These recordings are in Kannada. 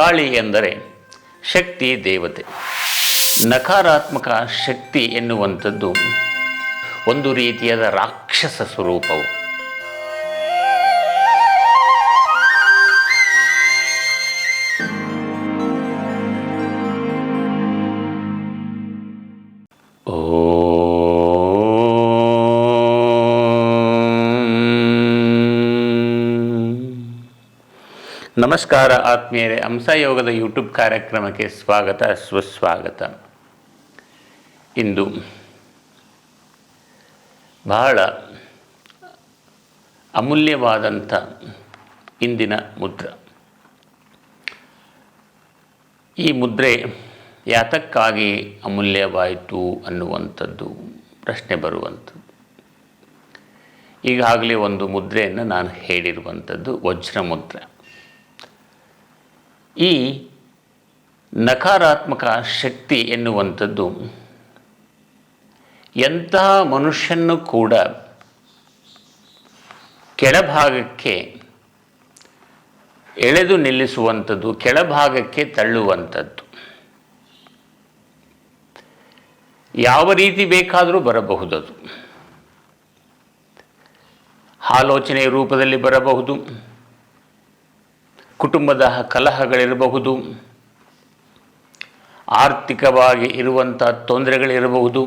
ಕಾಳಿ ಎಂದರೆ ಶಕ್ತಿ ದೇವತೆ. ನಕಾರಾತ್ಮಕ ಶಕ್ತಿ ಎನ್ನುವಂಥದ್ದು ಒಂದು ರೀತಿಯಾದ ರಾಕ್ಷಸ ಸ್ವರೂಪವು. ನಮಸ್ಕಾರ ಆತ್ಮೀಯರೇ, ಹಂಸಯೋಗದ ಯೂಟ್ಯೂಬ್ ಕಾರ್ಯಕ್ರಮಕ್ಕೆ ಸ್ವಾಗತ, ಸುಸ್ವಾಗತ. ಇಂದು ಬಹಳ ಅಮೂಲ್ಯವಾದಂಥ ಇಂದಿನ ಮುದ್ರ. ಈ ಮುದ್ರೆ ಯಾತಕ್ಕಾಗಿ ಅಮೂಲ್ಯವಾಯಿತು ಅನ್ನುವಂಥದ್ದು, ಪ್ರಶ್ನೆ ಬರುವಂಥದ್ದು. ಈಗಾಗಲೇ ಒಂದು ಮುದ್ರೆಯನ್ನು ನಾನು ಹೇಳಿರುವಂಥದ್ದು ವಜ್ರ ಮುದ್ರೆ ಈ ನಕಾರಾತ್ಮಕ ಶಕ್ತಿ ಎನ್ನುವಂಥದ್ದು ಎಂತಹ ಮನುಷ್ಯನ್ನು ಕೂಡ ಕೆಳಭಾಗಕ್ಕೆ ಎಳೆದು ನಿಲ್ಲಿಸುವಂಥದ್ದು, ಕೆಳಭಾಗಕ್ಕೆ ತಳ್ಳುವಂಥದ್ದು. ಯಾವ ರೀತಿ ಬೇಕಾದರೂ ಬರಬಹುದದು. ಆಲೋಚನೆಯ ರೂಪದಲ್ಲಿ ಬರಬಹುದು. ಕುಟುಂಬದ ಕಲಹಗಳಿರಬಹುದು, ಆರ್ಥಿಕವಾಗಿ ಇರುವಂಥ ತೊಂದರೆಗಳಿರಬಹುದು,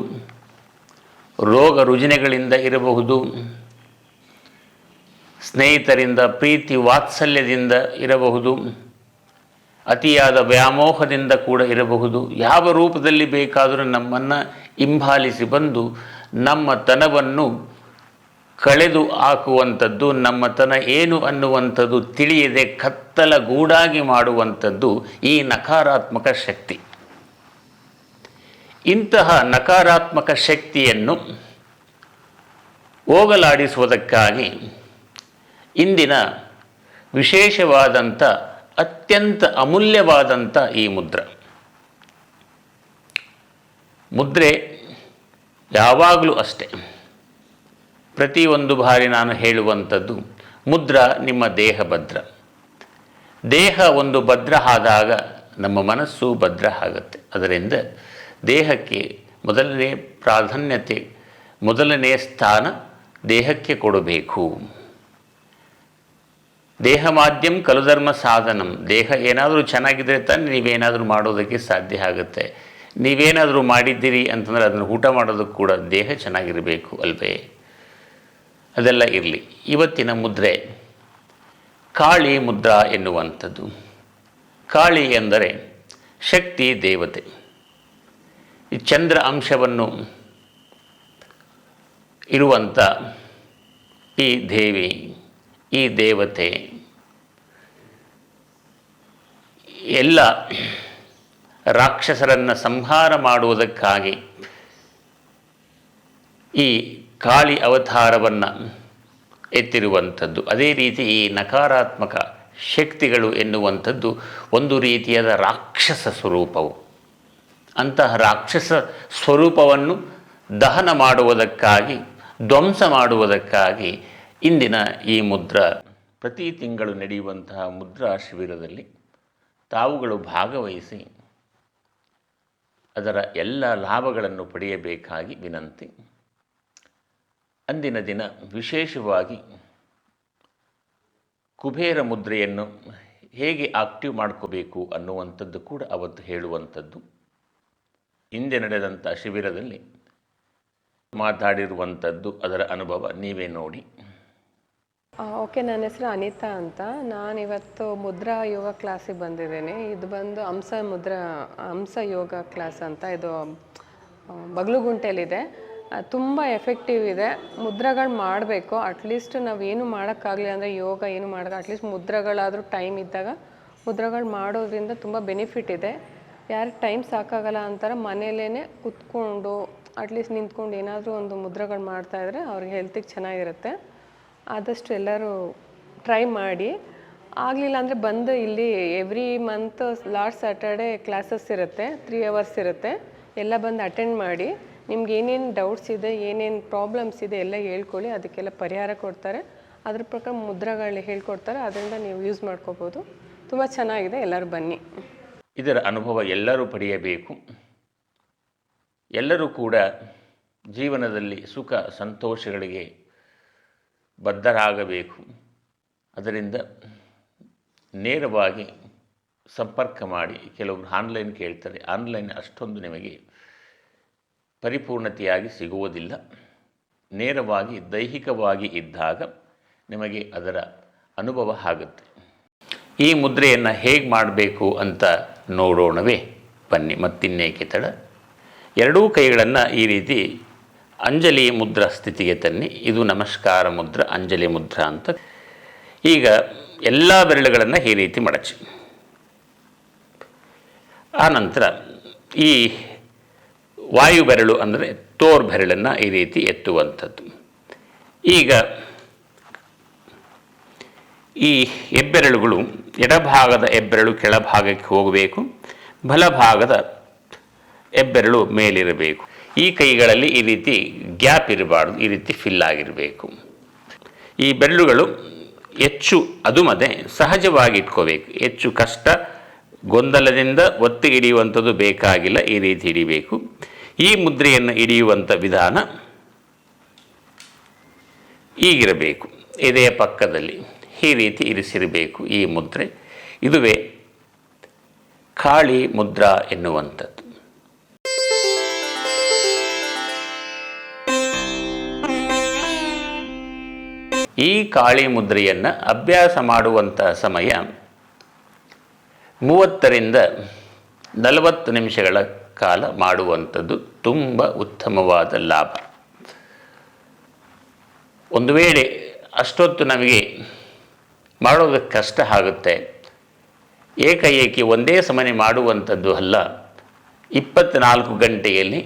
ರೋಗ ರುಜಿನಗಳಿಂದ ಇರಬಹುದು, ಸ್ನೇಹಿತರಿಂದ, ಪ್ರೀತಿ ವಾತ್ಸಲ್ಯದಿಂದ ಇರಬಹುದು, ಅತಿಯಾದ ವ್ಯಾಮೋಹದಿಂದ ಕೂಡ ಇರಬಹುದು. ಯಾವ ರೂಪದಲ್ಲಿ ಬೇಕಾದರೂ ನಮ್ಮನ್ನು ಹಿಂಬಾಲಿಸಿ ಬಂದು ನಮ್ಮ ತನವನ್ನು ಕಳೆದು ಹಾಕುವಂಥದ್ದು, ನಮ್ಮತನ ಏನು ಅನ್ನುವಂಥದ್ದು ತಿಳಿಯದೆ ಕತ್ತಲ ಗೂಡಾಗಿ ಮಾಡುವಂಥದ್ದು ಈ ನಕಾರಾತ್ಮಕ ಶಕ್ತಿ. ಇಂತಹ ನಕಾರಾತ್ಮಕ ಶಕ್ತಿಯನ್ನು ಹೋಗಲಾಡಿಸುವುದಕ್ಕಾಗಿ ಇಂದಿನ ವಿಶೇಷವಾದಂಥ, ಅತ್ಯಂತ ಅಮೂಲ್ಯವಾದಂಥ ಈ ಮುದ್ರ. ಮುದ್ರೆ ಯಾವಾಗಲೂ ಅಷ್ಟೇ. ಪ್ರತಿಯೊಂದು ಬಾರಿ ನಾನು ಹೇಳುವಂಥದ್ದು, ಮುದ್ರ ನಿಮ್ಮ ದೇಹ ಭದ್ರ. ದೇಹ ಒಂದು ಭದ್ರ ಆದಾಗ ನಮ್ಮ ಮನಸ್ಸು ಭದ್ರ ಆಗುತ್ತೆ. ಅದರಿಂದ ದೇಹಕ್ಕೆ ಮೊದಲನೇ ಪ್ರಾಧಾನ್ಯತೆ, ಮೊದಲನೇ ಸ್ಥಾನ ದೇಹಕ್ಕೆ ಕೊಡಬೇಕು. ದೇಹ ಮಾಧ್ಯಮ ಕಲುಧರ್ಮ ಸಾಧನಂ. ದೇಹ ಏನಾದರೂ ಚೆನ್ನಾಗಿದ್ದರೆ ತಾನೇ ನೀವೇನಾದರೂ ಮಾಡೋದಕ್ಕೆ ಸಾಧ್ಯ ಆಗುತ್ತೆ. ನೀವೇನಾದರೂ ಮಾಡಿದ್ದೀರಿ ಅಂತಂದರೆ ಅದನ್ನು ಊಟ ಮಾಡೋದಕ್ಕೂ ಕೂಡ ದೇಹ ಚೆನ್ನಾಗಿರಬೇಕು ಅಲ್ವೇ? ಅದೆಲ್ಲ ಇರಲಿ. ಇವತ್ತಿನ ಮುದ್ರೆ, ಕಾಳಿ ಮುದ್ರಾ ಎನ್ನುವಂಥದ್ದು. ಕಾಳಿ ಎಂದರೆ ಶಕ್ತಿ ದೇವತೆ. ಈ ಚಂದ್ರ ಅಂಶವನ್ನು ಇರುವಂಥ ಈ ದೇವಿ, ಈ ದೇವತೆ, ಎಲ್ಲ ರಾಕ್ಷಸರನ್ನು ಸಂಹಾರ ಮಾಡುವುದಕ್ಕಾಗಿ ಈ ಕಾಳಿ ಅವತಾರವನ್ನು ಎತ್ತಿರುವಂಥದ್ದು. ಅದೇ ರೀತಿ ಈ ನಕಾರಾತ್ಮಕ ಶಕ್ತಿಗಳು ಎನ್ನುವಂಥದ್ದು ಒಂದು ರೀತಿಯಾದ ರಾಕ್ಷಸ ಸ್ವರೂಪವು. ಅಂತಹ ರಾಕ್ಷಸ ಸ್ವರೂಪವನ್ನು ದಹನ ಮಾಡುವುದಕ್ಕಾಗಿ, ಧ್ವಂಸ ಮಾಡುವುದಕ್ಕಾಗಿ ಇಂದಿನ ಈ ಮುದ್ರಾ, ಪ್ರತಿ ತಿಂಗಳು ನಡೆಯುವಂತಹ ಮುದ್ರಾ ಶಿಬಿರದಲ್ಲಿ ತಾವುಗಳು ಭಾಗವಹಿಸಿ ಅದರ ಎಲ್ಲ ಲಾಭಗಳನ್ನು ಪಡೆಯಬೇಕಾಗಿ ವಿನಂತಿ. ಅಂದಿನ ದಿನ ವಿಶೇಷವಾಗಿ ಕುಬೇರ ಮುದ್ರೆಯನ್ನು ಹೇಗೆ ಆಕ್ಟಿವ್ ಮಾಡ್ಕೋಬೇಕು ಅನ್ನುವಂಥದ್ದು ಕೂಡ ಅವತ್ತು ಹೇಳುವಂಥದ್ದು. ಹಿಂದೆ ನಡೆದಂಥ ಶಿಬಿರದಲ್ಲಿ ಮಾತಾಡಿರುವಂಥದ್ದು ಅದರ ಅನುಭವ ನೀವೇ ನೋಡಿ. ಓಕೆ ನನ್ನ ಹೆಸರು ಅನಿತಾ ಅಂತ. ನಾನು ಇವತ್ತು ಮುದ್ರಾ ಯೋಗ ಕ್ಲಾಸಿಗೆ ಬಂದಿದ್ದೇನೆ. ಇದು ಬಂದು ಹಂಸ ಮುದ್ರಾ ಹಂಸ ಯೋಗ ಕ್ಲಾಸ್ ಅಂತ. ಇದು ಆ, ಬಗ್ಲುಗುಂಟೆಲಿದೆ ತುಂಬ ಎಫೆಕ್ಟಿವ್ ಇದೆ. ಮುದ್ರೆಗಳು ಮಾಡಬೇಕು. ಅಟ್ಲೀಸ್ಟ್ ಏನು ಮಾಡೋಕ್ಕಾಗಲಿ ಅಂದರೆ ಯೋಗ ಏನು ಮಾಡೋದು ಅಟ್ಲೀಸ್ಟ್ ಮುದ್ರೆಗಳಾದರೂ ಟೈಮ್ ಇದ್ದಾಗ ಮುದ್ರೆಗಳು ಮಾಡೋದ್ರಿಂದ ತುಂಬ ಬೆನಿಫಿಟ್ ಇದೆ. ಯಾರು ಟೈಮ್ ಸಾಕಾಗಲ್ಲ ಅಂತಾರೆ ಮನೇಲೇ ಕುತ್ಕೊಂಡು ಅಟ್ಲೀಸ್ಟ್ ನಿಂತ್ಕೊಂಡು ಏನಾದರೂ ಒಂದು ಮುದ್ರೆಗಳು ಮಾಡ್ತಾಯಿದ್ರೆ ಅವ್ರಿಗೆ ಹೆಲ್ತಿಗೆ ಚೆನ್ನಾಗಿರುತ್ತೆ. ಆದಷ್ಟು ಎಲ್ಲರೂ ಟ್ರೈ ಮಾಡಿ. ಆಗಲಿಲ್ಲ ಅಂದರೆ ಬಂದು ಇಲ್ಲಿ every month last Saturday classes ಇರುತ್ತೆ ತ್ರೀ ಅವರ್ಸ್ ಇರುತ್ತೆ. ಎಲ್ಲ ಬಂದು ಅಟೆಂಡ್ ಮಾಡಿ. ನಿಮ್ಗೆ ಏನೇನು ಡೌಟ್ಸ್ ಇದೆ, ಏನೇನು ಪ್ರಾಬ್ಲಮ್ಸ್ ಇದೆ ಎಲ್ಲ ಹೇಳ್ಕೊಳ್ಳಿ, ಅದಕ್ಕೆಲ್ಲ ಪರಿಹಾರ ಕೊಡ್ತಾರೆ. ಅದ್ರ ಪ್ರಕಾರ ಮುದ್ರೆಗಳು ಹೇಳ್ಕೊಡ್ತಾರೆ, ಅದರಿಂದ ನೀವು ಯೂಸ್ ಮಾಡ್ಕೋಬೋದು. ತುಂಬ ಚೆನ್ನಾಗಿದೆ, ಎಲ್ಲರೂ ಬನ್ನಿ. ಇದರ ಅನುಭವ ಎಲ್ಲರೂ ಪಡೆಯಬೇಕು. ಎಲ್ಲರೂ ಕೂಡ ಜೀವನದಲ್ಲಿ ಸುಖ, ಸಂತೋಷಗಳಿಗೆ ಬದ್ಧರಾಗಬೇಕು. ಅದರಿಂದ ನೇರವಾಗಿ ಸಂಪರ್ಕ ಮಾಡಿ. ಕೆಲವರು ಆನ್ಲೈನ್ ಕೇಳ್ತಾರೆ. ಆನ್ಲೈನ್ ಅಷ್ಟೊಂದು ನಿಮಗೆ ಪರಿಪೂರ್ಣತೆಯಾಗಿ ಸಿಗುವುದಿಲ್ಲ. ನೇರವಾಗಿ, ದೈಹಿಕವಾಗಿ ಇದ್ದಾಗ ನಿಮಗೆ ಅದರ ಅನುಭವ ಆಗುತ್ತೆ. ಈ ಮುದ್ರೆಯನ್ನು ಹೇಗೆ ಮಾಡಬೇಕು ಅಂತ ನೋಡೋಣವೇ. ಬನ್ನಿ, ಮತ್ತಿನ್ನೇಕೆ ತಡ. ಎರಡೂ ಕೈಗಳನ್ನು ಈ ರೀತಿ ಅಂಜಲಿ ಮುದ್ರ ಸ್ಥಿತಿಗೆ ತನ್ನಿ. ಇದು ನಮಸ್ಕಾರ ಮುದ್ರ, ಅಂಜಲಿ ಮುದ್ರ ಅಂತ. ಈಗ ಎಲ್ಲ ಬೆರಳುಗಳನ್ನು ಈ ರೀತಿ ಮಡಚಿ. ಆನಂತರ ಈ ವಾಯು ಬೆರಳು ಅಂದರೆ ತೋರ್ ಬೆರಳನ್ನು ಈ ರೀತಿ ಎತ್ತುವಂಥದ್ದು. ಈಗ ಈ ಹೆಬ್ಬೆರಳುಗಳು, ಎಡಭಾಗದ ಹೆಬ್ಬೆರಳು ಕೆಳಭಾಗಕ್ಕೆ ಹೋಗಬೇಕು, ಬಲಭಾಗದ ಹೆಬ್ಬೆರಳು ಮೇಲಿರಬೇಕು. ಈ ಕೈಗಳಲ್ಲಿ ಈ ರೀತಿ ಗ್ಯಾಪ್ ಇರಬಾರ್ದು, ಈ ರೀತಿ ಫಿಲ್ ಆಗಿರಬೇಕು. ಈ ಬೆರಳುಗಳು ಹೆಚ್ಚು, ಅದುಮದೆ ಸಹಜವಾಗಿ ಇಟ್ಕೋಬೇಕು. ಹೆಚ್ಚು ಕಷ್ಟ, ಗೊಂದಲದಿಂದ ಒತ್ತಿ ಹಿಡಿಯುವಂಥದ್ದು ಬೇಕಾಗಿಲ್ಲ, ಈ ರೀತಿ ಹಿಡಿಬೇಕು. ಈ ಮುದ್ರೆಯನ್ನು ಹಿಡಿಯುವಂಥ ವಿಧಾನ ಈಗಿರಬೇಕು. ಎದೆಯ ಪಕ್ಕದಲ್ಲಿ ಈ ರೀತಿ ಇರಿಸಿರಬೇಕು ಈ ಮುದ್ರೆ. ಇದುವೇ ಕಾಳಿ ಮುದ್ರಾ ಎನ್ನುವಂಥದ್ದು. ಈ ಕಾಳಿ ಮುದ್ರೆಯನ್ನು ಅಭ್ಯಾಸ ಮಾಡುವಂಥ ಸಮಯ ಮೂವತ್ತರಿಂದ ನಲವತ್ತು ನಿಮಿಷಗಳ ಕಾಲ ಮಾಡುವಂಥದ್ದು ತುಂಬ ಉತ್ತಮವಾದ ಲಾಭ. ಒಂದು ವೇಳೆ ಅಷ್ಟೊತ್ತು ನಮಗೆ ಮಾಡೋದಕ್ಕೆ ಕಷ್ಟ ಆಗುತ್ತೆ, ಏಕಾಏಕಿ ಒಂದೇ ಸಮನೆ ಮಾಡುವಂಥದ್ದು ಅಲ್ಲ ಇಪ್ಪತ್ತ್ನಾಲ್ಕು ಗಂಟೆಯಲ್ಲಿ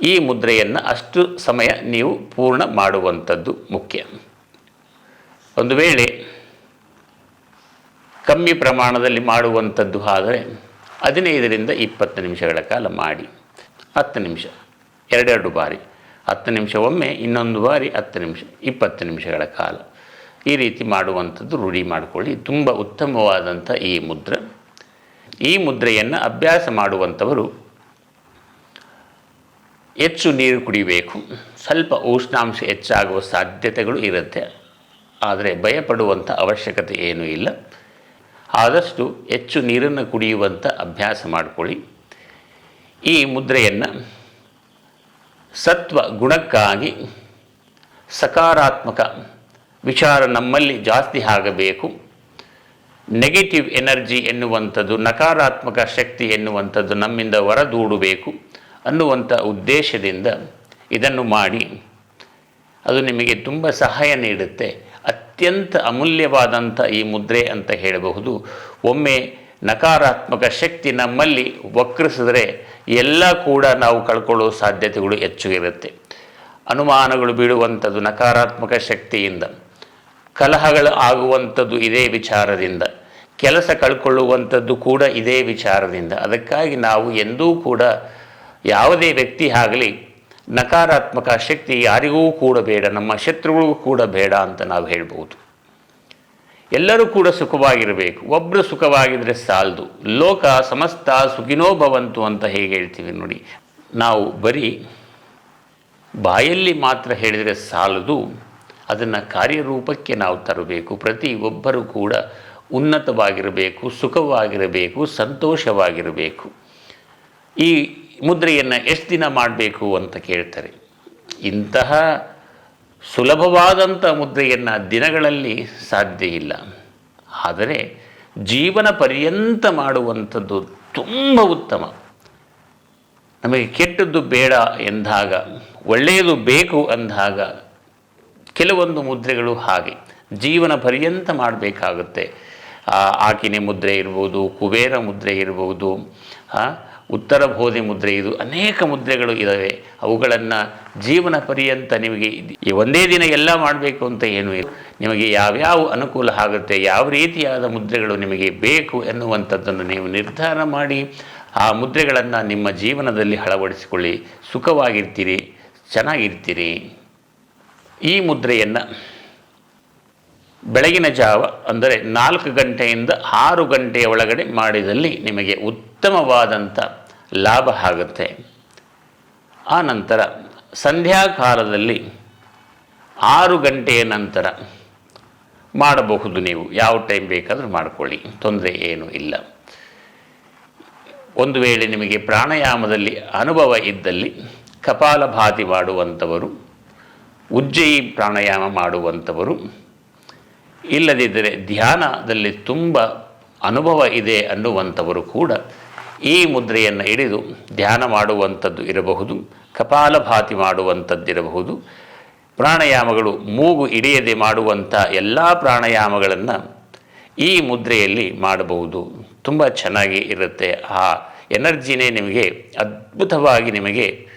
ಈ ಮುದ್ರೆಯನ್ನು ಅಷ್ಟು ಸಮಯ ನೀವು ಪೂರ್ಣ ಮಾಡುವಂಥದ್ದು ಮುಖ್ಯ. ಒಂದು ವೇಳೆ ಕಮ್ಮಿ ಪ್ರಮಾಣದಲ್ಲಿ ಮಾಡುವಂಥದ್ದು ಆದರೆ ಹದಿನೈದರಿಂದ ಇಪ್ಪತ್ತು ನಿಮಿಷಗಳ ಕಾಲ ಮಾಡಿ. ಹತ್ತು ನಿಮಿಷ, ಎರಡೆರಡು ಬಾರಿ. ಹತ್ತು ನಿಮಿಷ ಒಮ್ಮೆ, ಇನ್ನೊಂದು ಬಾರಿ ಹತ್ತು ನಿಮಿಷ, ಇಪ್ಪತ್ತು ನಿಮಿಷಗಳ ಕಾಲ. ಈ ರೀತಿ ಮಾಡುವಂಥದ್ದು ರೂಢಿ ಮಾಡಿಕೊಳ್ಳಿ. ತುಂಬ ಉತ್ತಮವಾದಂಥ ಈ ಮುದ್ರೆ. ಈ ಮುದ್ರೆಯನ್ನು ಅಭ್ಯಾಸ ಮಾಡುವಂಥವರು ಹೆಚ್ಚು ನೀರು ಕುಡಿಬೇಕು. ಸ್ವಲ್ಪ ಉಷ್ಣಾಂಶ ಹೆಚ್ಚಾಗುವ ಸಾಧ್ಯತೆಗಳು ಇರುತ್ತೆ. ಆದರೆ ಭಯಪಡುವಂಥ ಅವಶ್ಯಕತೆ ಏನೂ ಇಲ್ಲ. ಆದಷ್ಟು ಹೆಚ್ಚು ನೀರನ್ನು ಕುಡಿಯುವಂಥ ಅಭ್ಯಾಸ ಮಾಡಿಕೊಳ್ಳಿ. ಈ ಮುದ್ರೆಯನ್ನು ಸತ್ವ ಗುಣಕ್ಕಾಗಿ ಸಕಾರಾತ್ಮಕ ವಿಚಾರ ನಮ್ಮಲ್ಲಿ ಜಾಸ್ತಿ ಆಗಬೇಕು. ನೆಗೆಟಿವ್ ಎನರ್ಜಿ ಎನ್ನುವಂಥದ್ದು, ನಕಾರಾತ್ಮಕ ಶಕ್ತಿ ಎನ್ನುವಂಥದ್ದು ನಮ್ಮಿಂದ ಹೊರದೂಡಬೇಕು ಅನ್ನುವಂಥ ಉದ್ದೇಶದಿಂದ ಇದನ್ನು ಮಾಡಿ. ಅದು ನಿಮಗೆ ತುಂಬ ಸಹಾಯ ನೀಡುತ್ತೆ. ಅತ್ಯಂತ ಅಮೂಲ್ಯವಾದಂಥ ಈ ಮುದ್ರೆ ಅಂತ ಹೇಳಬಹುದು. ಒಮ್ಮೆ ನಕಾರಾತ್ಮಕ ಶಕ್ತಿ ನಮ್ಮಲ್ಲಿ ವಕ್ರಿಸಿದ್ರೆ ಎಲ್ಲ ಕೂಡ ನಾವು ಕಳ್ಕೊಳ್ಳೋ ಸಾಧ್ಯತೆಗಳು ಹೆಚ್ಚು ಇರುತ್ತೆ. ಅನುಮಾನಗಳು ಬೀಳುವಂಥದ್ದು ನಕಾರಾತ್ಮಕ ಶಕ್ತಿಯಿಂದ, ಕಲಹಗಳು ಆಗುವಂಥದ್ದು ಇದೇ ವಿಚಾರದಿಂದ, ಕೆಲಸ ಕಳ್ಕೊಳ್ಳುವಂಥದ್ದು ಕೂಡ ಇದೇ ವಿಚಾರದಿಂದ. ಅದಕ್ಕಾಗಿ ನಾವು ಎಂದೂ ಕೂಡ ಯಾವುದೇ ವ್ಯಕ್ತಿ ಆಗಲಿ ನಕಾರಾತ್ಮಕ ಶಕ್ತಿ ಯಾರಿಗೂ ಕೂಡ ಬೇಡ, ನಮ್ಮ ಶತ್ರುಗಳಿಗೂ ಕೂಡ ಬೇಡ ಅಂತ ನಾವು ಹೇಳ್ಬೋದು ಎಲ್ಲರೂ ಕೂಡ ಸುಖವಾಗಿರಬೇಕು. ಒಬ್ಬರು ಸುಖವಾಗಿದ್ದರೆ ಸಾಲದು. ಲೋಕ ಸಮಸ್ತ ಸುಖಿನೋ ಭವಂತು ಅಂತ ಹೇಗೆ ಹೇಳ್ತೀವಿ ನೋಡಿ. ನಾವು ಬರೀ ಬಾಯಲ್ಲಿ ಮಾತ್ರ ಹೇಳಿದರೆ ಸಾಲದು. ಅದನ್ನು ಕಾರ್ಯರೂಪಕ್ಕೆ ನಾವು ತರಬೇಕು. ಪ್ರತಿ ಒಬ್ಬರು ಕೂಡ ಉನ್ನತವಾಗಿರಬೇಕು, ಸುಖವಾಗಿರಬೇಕು, ಸಂತೋಷವಾಗಿರಬೇಕು. ಈ ಮುದ್ರೆಯನ್ನು ಎಷ್ಟು ದಿನ ಮಾಡಬೇಕು ಅಂತ ಕೇಳ್ತಾರೆ. ಇಂತಹ ಸುಲಭವಾದಂಥ ಮುದ್ರೆಯನ್ನು ದಿನಗಳಲ್ಲಿ ಸಾಧ್ಯ ಇಲ್ಲ. ಆದರೆ ಜೀವನ ಪರ್ಯಂತ ಮಾಡುವಂಥದ್ದು ತುಂಬ ಉತ್ತಮ. ನಮಗೆ ಕೆಟ್ಟದ್ದು ಬೇಡ ಎಂದಾಗ, ಒಳ್ಳೆಯದು ಬೇಕು ಅಂದಾಗ ಕೆಲವೊಂದು ಮುದ್ರೆಗಳು ಹಾಗೆ. ಜೀವನ ಪರ್ಯಂತ ಮಾಡಬೇಕಾಗುತ್ತೆ. ಆಕಿನೆ ಮುದ್ರೆ ಇರ್ಬೋದು, ಕುಬೇರ ಮುದ್ರೆ ಇರ್ಬೋದು ಉತ್ತರ ಬೋಧಿ ಮುದ್ರೆ, ಇದು ಅನೇಕ ಮುದ್ರೆಗಳು ಇದ್ದಾವೆ ಅವುಗಳನ್ನು ಜೀವನ ಪರ್ಯಂತ ನಿಮಗೆ ಒಂದೇ ದಿನ ಎಲ್ಲ ಮಾಡಬೇಕು ಅಂತ ಏನು ಇಲ್ಲ. ನಿಮಗೆ ಯಾವ್ಯಾವ ಅನುಕೂಲ ಆಗುತ್ತೆ, ಯಾವ ರೀತಿಯಾದ ಮುದ್ರೆಗಳು ನಿಮಗೆ ಬೇಕು ಎನ್ನುವಂಥದ್ದನ್ನು ನೀವು ನಿರ್ಧಾರ ಮಾಡಿ, ಆ ಮುದ್ರೆಗಳನ್ನು ನಿಮ್ಮ ಜೀವನದಲ್ಲಿ ಅಳವಡಿಸಿಕೊಳ್ಳಿ. ಸುಖವಾಗಿರ್ತೀರಿ, ಚೆನ್ನಾಗಿರ್ತೀರಿ. ಈ ಮುದ್ರೆಯನ್ನು ಬೆಳಗಿನ ಜಾವ, ಅಂದರೆ ನಾಲ್ಕು ಗಂಟೆಯಿಂದ ಆರು ಗಂಟೆಯ ಒಳಗಡೆ ಮಾಡಿದಲ್ಲಿ ನಿಮಗೆ ಉತ್ತಮವಾದಂಥ ಲಾಭ ಆಗುತ್ತೆ. ಆ ನಂತರ ಸಂಧ್ಯಾಕಾಲದಲ್ಲಿ ಆರು ಗಂಟೆಯ ನಂತರ ಮಾಡಬಹುದು ನೀವು. ಯಾವ ಟೈಮ್ ಬೇಕಾದರೂ ಮಾಡಿಕೊಳ್ಳಿ. ತೊಂದರೆ ಏನೂ ಇಲ್ಲ. ಒಂದು ವೇಳೆ ನಿಮಗೆ ಪ್ರಾಣಾಯಾಮದಲ್ಲಿ ಅನುಭವ ಇದ್ದಲ್ಲಿ ಕಪಾಲಭಾತಿ ಮಾಡುವಂಥವರು, ಉಜ್ಜಯಿ ಪ್ರಾಣಾಯಾಮ ಮಾಡುವಂಥವರು, ಇಲ್ಲದಿದ್ದರೆ ಧ್ಯಾನದಲ್ಲಿ ತುಂಬ ಅನುಭವ ಇದೆ ಅನ್ನುವಂಥವರು ಕೂಡ ಈ ಮುದ್ರೆಯನ್ನು ಹಿಡಿದು ಧ್ಯಾನ ಮಾಡುವಂಥದ್ದು ಇರಬಹುದು, ಕಪಾಲಭಾತಿ ಮಾಡುವಂಥದ್ದಿರಬಹುದು. ಪ್ರಾಣಾಯಾಮಗಳು ಮೂಗು ಹಿಡಿಯದೆ ಮಾಡುವಂಥ ಎಲ್ಲ ಪ್ರಾಣಾಯಾಮಗಳನ್ನು ಈ ಮುದ್ರೆಯಲ್ಲಿ ಮಾಡಬಹುದು. ತುಂಬ ಚೆನ್ನಾಗಿ ಇರುತ್ತೆ. ಆ ಎನರ್ಜಿನೇ ನಿಮಗೆ ಅದ್ಭುತವಾಗಿ ನಿಮಗೆ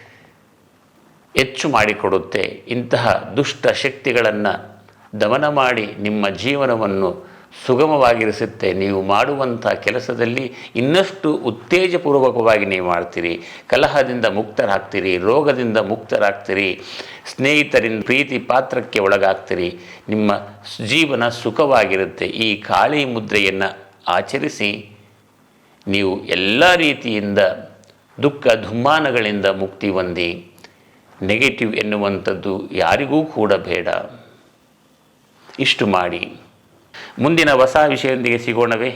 ಹೆಚ್ಚು ಮಾಡಿಕೊಡುತ್ತೆ. ಇಂತಹ ದುಷ್ಟ ಶಕ್ತಿಗಳನ್ನು ದಮನ ಮಾಡಿ ನಿಮ್ಮ ಜೀವನವನ್ನು ಸುಗಮವಾಗಿರಿಸುತ್ತೆ. ನೀವು ಮಾಡುವಂಥ ಕೆಲಸದಲ್ಲಿ ಇನ್ನಷ್ಟು ಉತ್ತೇಜಪೂರ್ವಕವಾಗಿ ನೀವು ಮಾಡ್ತೀರಿ. ಕಲಹದಿಂದ ಮುಕ್ತರಾಗ್ತೀರಿ, ರೋಗದಿಂದ ಮುಕ್ತರಾಗ್ತೀರಿ, ಸ್ನೇಹಿತರಿಂದ ಪ್ರೀತಿ ಪಾತ್ರಕ್ಕೆ ಒಳಗಾಗ್ತೀರಿ. ನಿಮ್ಮ ಜೀವನ ಸುಖವಾಗಿರುತ್ತೆ. ಈ ಕಾಳಿ ಮುದ್ರೆಯನ್ನು ಆಚರಿಸಿ ನೀವು ಎಲ್ಲ ರೀತಿಯಿಂದ ದುಃಖ, ದುಮ್ಮಾನಗಳಿಂದ ಮುಕ್ತಿ ಹೊಂದಿ, ನೆಗೆಟಿವ್ ಎನ್ನುವಂಥದ್ದು ಯಾರಿಗೂ ಕೂಡ ಬೇಡ. ಇಷ್ಟು ಮಾಡಿ. ಮುಂದಿನ ಹೊಸ ವಿಷಯದೊಂದಿಗೆ ಸಿಗೋಣವೇ.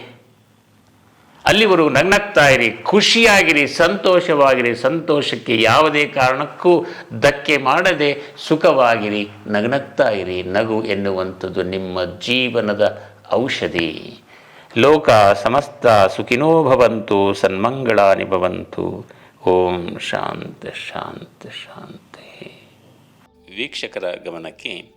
ಅಲ್ಲಿವರೆಗೂ ನಗ್ನಗ್ತಾ ಇರಿ ಖುಷಿಯಾಗಿರಿ, ಸಂತೋಷವಾಗಿರಿ, ಸಂತೋಷಕ್ಕೆ ಯಾವುದೇ ಕಾರಣಕ್ಕೂ ಧಕ್ಕೆ ಮಾಡದೆ ಸುಖವಾಗಿರಿ ನಗ್ನಗ್ತಾ ಇರಿ ನಗು ಎನ್ನುವಂಥದ್ದು ನಿಮ್ಮ ಜೀವನದ ಔಷಧಿ. ಲೋಕ ಸಮಸ್ತ ಸುಖಿನೋ ಭವಂತು, ಸನ್ಮಂಗಳಾನಿ ಭವಂತು. ಓಂ ಶಾಂತ ಶಾಂತ, ಶಾಂತಿ. ವೀಕ್ಷಕರ ಗಮನಕ್ಕೆ